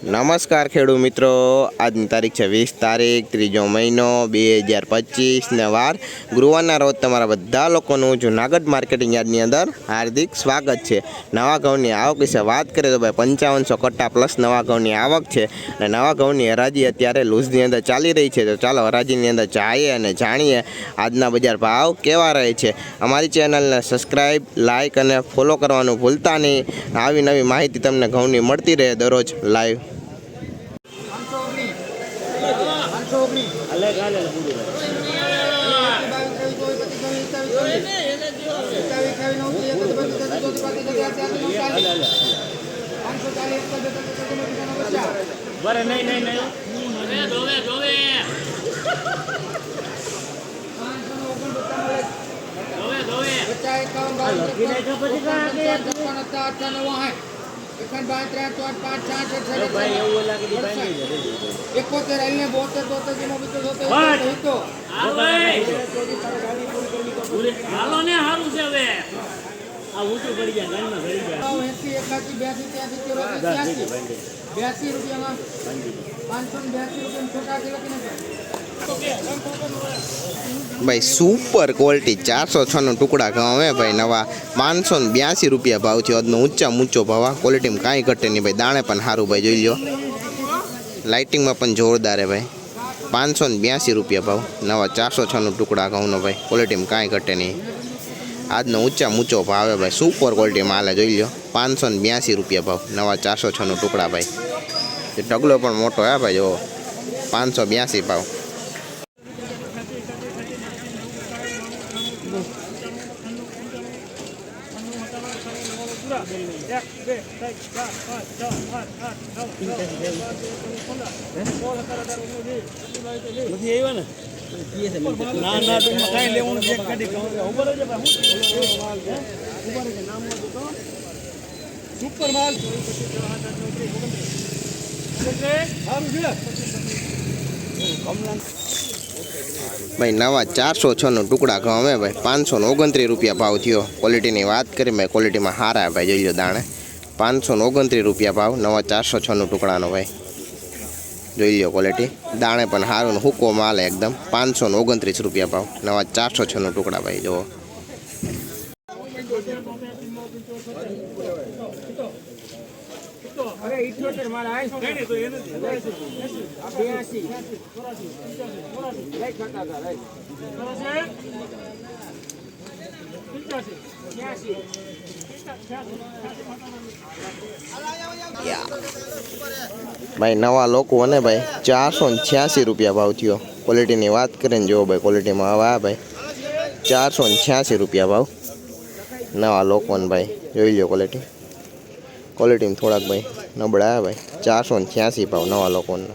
નમસ્કાર ખેડૂત મિત્રો આજની તારીખ છે વીસ તારીખ ત્રીજો મહિનો બે હજાર પચીસ ને વાર ગુરુવારના રોજ તમારા બધા લોકોનું જુનાગઢ માર્કેટિંગ યાર્ડની અંદર હાર્દિક સ્વાગત છે નવા ઘઉંની આવક વિશે વાત કરીએ તો ભાઈ પંચાવનસો કટ્ટા પ્લસ નવા ઘઉંની આવક છે અને નવા ઘઉંની હરાજી અત્યારે લૂઝની અંદર ચાલી રહી છે તો ચાલો હરાજીની અંદર જઈએ અને જાણીએ આજના બજાર ભાવ કેવા રહે છે અમારી ચેનલને સબસ્ક્રાઈબ લાઇક અને ફોલો કરવાનું ભૂલતા નહીં આવી નવી માહિતી તમને ઘઉંની મળતી રહે દરરોજ લાઈવ એકસો ઓગણીસ અલગ હાલે બરે નહીં નહીં નહીં જોવે જોવે જોવે જોવે બચ્ચા એકાવન બાવીસ એકોતેર અહીને બોતેર બોતેર કિલો મીટર હાલો ને સારું એસી એકાસી બ્યાસી ત્યાંસી કિલો બ્યાસી રૂપિયામાં પાંચસો બ્યાસી રૂપિયા છોટા કિલો કિલો ભાઈ સુપર ક્વોલિટી ચારસો છનું ટુકડા ઘઉં હે ભાઈ નવા પાંચસો ને બ્યાસી રૂપિયા ભાવ છે આજનો ઊંચા ઊંચો ભાવ આ ક્વોલિટીમાં કાંઈ ઘટે નહીં ભાઈ દાણે પણ સારું ભાઈ જોઈ લો લાઇટિંગમાં પણ જોરદાર હે ભાઈ પાંચસો ને બ્યાસી રૂપિયા ભાવ નવા ચારસો છનું ટુકડા ઘઉંનો ભાઈ ક્વોલિટીમાં કાંઈ ઘટે નહીં આજનો ઊંચા ઊંચો ભાવ હે ભાઈ સુપર ક્વોલિટીમાં હાલે જોઈ લો પાંચસો ને બ્યાસી રૂપિયા ભાવ નવા ચારસો છનું ટુકડા ભાઈ ઢગલો પણ મોટો હે ભાઈ જો પાંચસો બ્યાસી ભાવ भाई नवा चार सौ छ ना टुकड़ा कहें भाई पांच सौ ओगत रुपया भाव थो क्वॉलिटी बात करें मैं क्वॉलिटी में हारा है भाई जो दाणे પાંચસો ઓગણત્રીસ રૂપિયા ભાવ નવા ચારસો છનો ટુકડાનો ભાઈ જોઈ લો ક્વોલિટી દાણે પણ સારું હુકો માલ એકદમ પાંચસો ઓગણત્રીસ રૂપિયા ભાવ નવા ચારસો છનો ટુકડા ભાઈ જુઓ ભાઈ નવા લોકો ને ભાઈ ચારસો ને છ્યાસી રૂપિયા ભાવ થયો ક્વોલિટીની વાત કરીને જુઓ ભાઈ ક્વોલિટીમાં હવે ભાઈ ચારસો ને છ્યાસી રૂપિયા ભાવ નવા લોકોને ભાઈ જોઈ લો ક્વોલિટી ક્વોલિટીમાં થોડાક ભાઈ નબળા ભાઈ ચારસો ને છ્યાસી ભાવ નવા લોકોના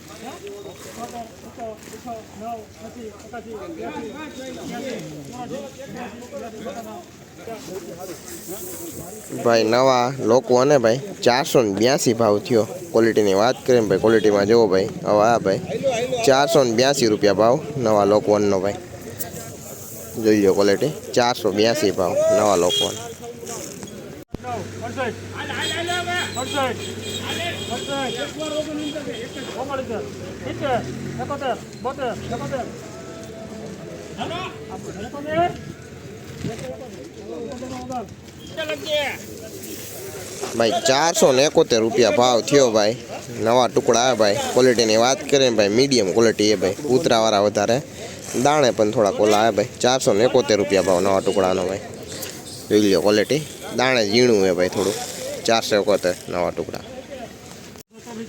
भाई नवा लोको अने भाई 482 भाव थयो क्वालिटी ની વાત کریں ભાઈ ક્વોલિટી માં જોઓ ભાઈ આવા ભાઈ 482 રૂપિયા ભાવ નવા લોક વન નો ભાઈ જોઈજો ક્વોલિટી 482 ભાવ નવા લોક વન એકવાર 9000 કે 16000 ઠીક છે 71 બત 71 આપડે તો મે એક તો નવદન ચલ ગજે ભાઈ 471 રૂપિયો ભાવ થયો ભાઈ નવા ટુકડા આયા ભાઈ ક્વોલિટી ની વાત કરે ભાઈ મિડિયમ ક્વોલિટી હે ભાઈ ઉતરાવારા વધારે દાણે પણ થોડા કોલા આયા ભાઈ 471 રૂપિયો ભાવ નવા ટુકડાનો ભાઈ જોઈ લે ક્વોલિટી દાણે જીણું હે ભાઈ થોડું 471 નવા ટુકડા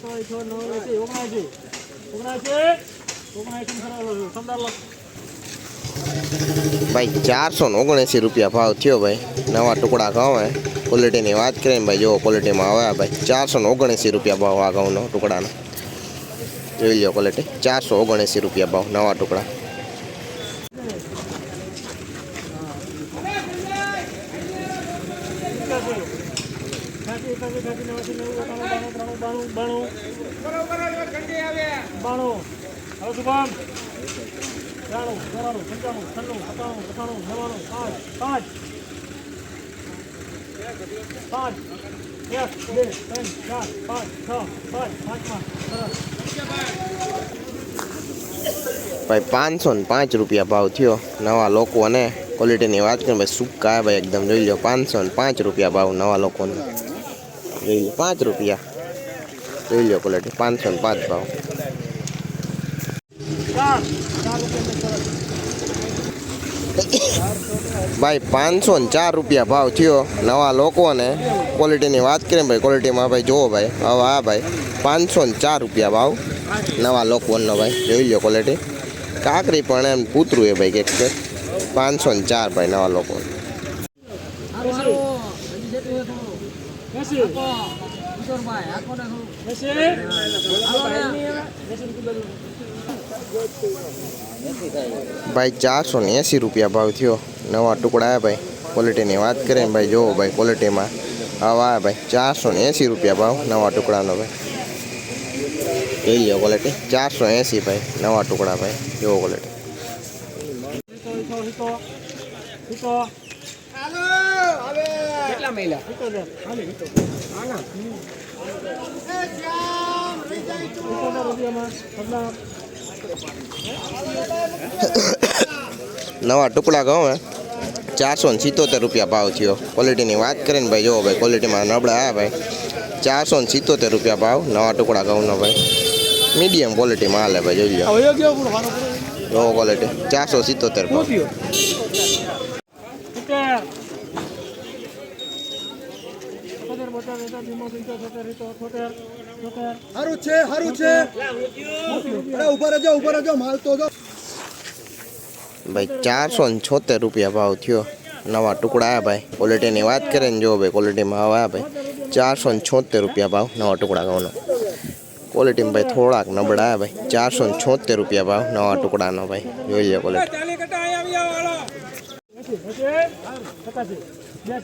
थो थो नो एसी ओगाजी ओगाजी ओगाजी सरासर 3 달러 भाई 479 रुपया भाव थियो भाई नया टुकडा का हो है क्वालिटी ની વાત કરે ભાઈ જો ક્વોલિટી માં આવે ભાઈ 479 રૂપિયા ભાવ આ ગવનો ટુકડાના તે જો ક્વોલિટી 479 રૂપિયા ભાવ નવા ટુકડા 92 हेलो शुभम चलो चलो चलो चलो चलो 5 5 5 5 5 5 5 भाई 505 રૂપિયો ભાવ થયો નવા લોકો ને ક્વોલિટી ની વાત કરી ભાઈ સુકાય ભાઈ એકદમ લઈ લો 505 રૂપિયો ભાવ નવા લોકો ને એ 5 રૂપિયો એ યો ક્વોલિટી 500 ને 500 ભાવ ભાઈ 500 ને 4 રૂપિયા ભાવ થયો નવા લોકો ને ક્વોલિટી ની વાત કરે ભાઈ ક્વોલિટી માં ભાઈ જોવો ભાઈ આવ આ ભાઈ 500 ને 4 રૂપિયા ભાવ નવા લોકો નો ભાઈ જોઈ લો ક્વોલિટી કાકરી પણ એમ પુતરુ હે ભાઈ કે 500 ને 4 ભાઈ નવા લોકો भाई चार सौ एसी रुपया भाव थो नवा टुकड़ा है भाई क्वॉलिटी की बात करें भाई जो भाई क्वालिटी में आवा भाई चार सौ एसी रुपया भाव नवा टुकड़ा ना भाई ये लियो क्वालिटी चार सौ एसी भाई नवा टुकड़ा भाई जो क्वालिटी નવા ટુકડા ઘઉં હે ચારસો ને સિત્તોતેર રૂપિયા ભાવ થયો ક્વોલિટીની વાત કરીને ભાઈ જોવો ભાઈ ક્વોલિટીમાં નબળા હા ભાઈ ચારસો ને સિત્તોતેર રૂપિયા ભાવ નવા ટુકડા ઘઉંનો ભાઈ મીડિયમ ક્વોલિટીમાં હાલે ભાઈ જોઈ લો ક્વોલિટી ચારસો સિત્તોતેર ભાવ હારું છે હારું છે ઉભા રહેજો ઉભા રહેજો માલ તો ભાઈ ચારસો ને છોતેર રૂપિયા ભાવ થયો નવા ટુકડા આવ્યા ભાઈ ક્વોલિટીની વાત કરે ને જો ભાઈ ક્વોલિટીમાં હવે આવ્યા ભાઈ ચારસો ને છોતેર રૂપિયા ભાવ નવા ટુકડા ગૌનો ક્વોલિટીમાં ભાઈ થોડાક નબળા આવ્યા ભાઈ ચારસો ને છોતેર રૂપિયા ભાવ નવા ટુકડાનો ભાઈ જોઈ લે ક્વોલિટી भाई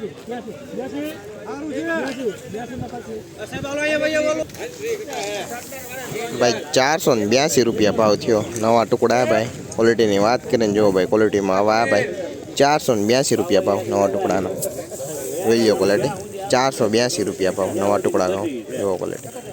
चार सौ बयासी रुपया भाव थो नवा टुकड़ा है भाई क्वालिटी बात करें जो भाई क्वालिटी में आवा है भाई चार सौ बयासी रुपया भाव नवा टुकड़ा ना वही क्वालिटी चार सौ ब्यासी रुपया भाव नवा टुकड़ा ना जो क्वालिटी